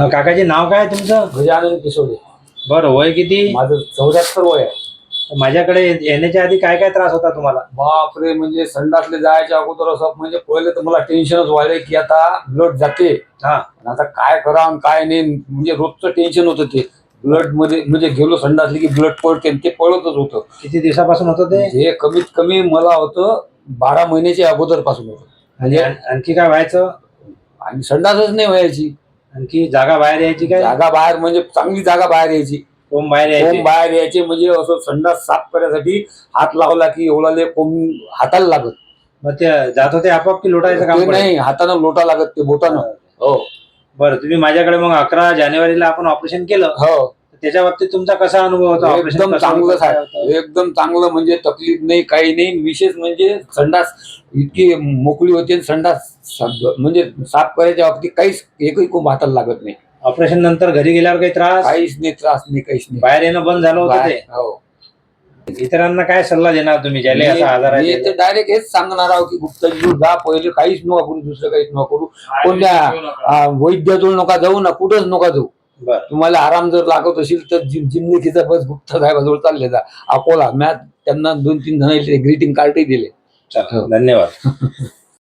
अं, काकाजी नाव काय तुमचं? गजानन किशोरे. बरं वय किती? माझं चौऱ्याहत्तर वय आहे. माझ्याकडे येण्याच्या आधी काय काय त्रास होता तुम्हाला? बापरे म्हणजे संडासले जायच्या अगोदर असं म्हणजे पहिले तर मला टेन्शनच व्हायलंय की आता ब्लड जाते. हा. आता काय करा काय नाही म्हणजे रोजचं टेन्शन होतं ते. ब्लडमध्ये म्हणजे गेलो संडासले की ब्लड पळते ते पळतच होतं. किती दिवसापासून होतं ते? हे कमीत कमी मला होतं बारा महिन्याच्या अगोदरपासून होतं आण- आणखी काय व्हायचं? आणि संडासच नाही व्हायची. आणखी जागा बाहेर यायची काय? जागा बाहेर म्हणजे चांगली जागा बाहेर यायची. कोंब बाहेर कोंब यायची बाहेर यायचे म्हणजे असं संडास साफ करण्यासाठी हात लावला की एवढाले कोंब हाताला लागत. मग ते जात होते आपोआप की लोटायचं ते काम? नाही हातानं लोटा लागत ते बोटानं. हो. बरं तुम्ही माझ्याकडे मग अकरा जानेवारीला आपण ऑपरेशन केलं. हो. त्याच्या बाबतीत तुमचा कसा अनुभव होता? एकदम चांगलं होतं, काय होतं? आहे एकदम चांगलं म्हणजे तकलीफ नाही काही नाही. विशेष म्हणजे संडास इतकी मोकळी होते संडास म्हणजे साफ करायच्या बाबतीत काहीच एकही कोंब हाताला लागत नाही. ऑपरेशन नंतर घरी गेल्यावर काही त्रास? काहीच नाही त्रास नाही काहीच नाही. बाहेर येणं बंद झालं होतं ते? हो. इतरांना काय सल्ला देणार तुम्ही? ज्याला असा आजार मी आहे तर डायरेक्ट हेच सांगणार आहो की गुप्तजीव जा पहिले काहीच नका करू दुसरं काहीच नका करू. कोणत्या वैद्याजवळ नका जाऊ ना कुठंच नका जाऊ. तुम्हाला आराम जर लागत असेल तर जिम जिमनिकीचा बस गुप्ता साहेबाजवळ चालले जा. अकोला मॅथ त्यांना दोन तीन जण ग्रीटिंग कार्डही दिले. चला धन्यवाद.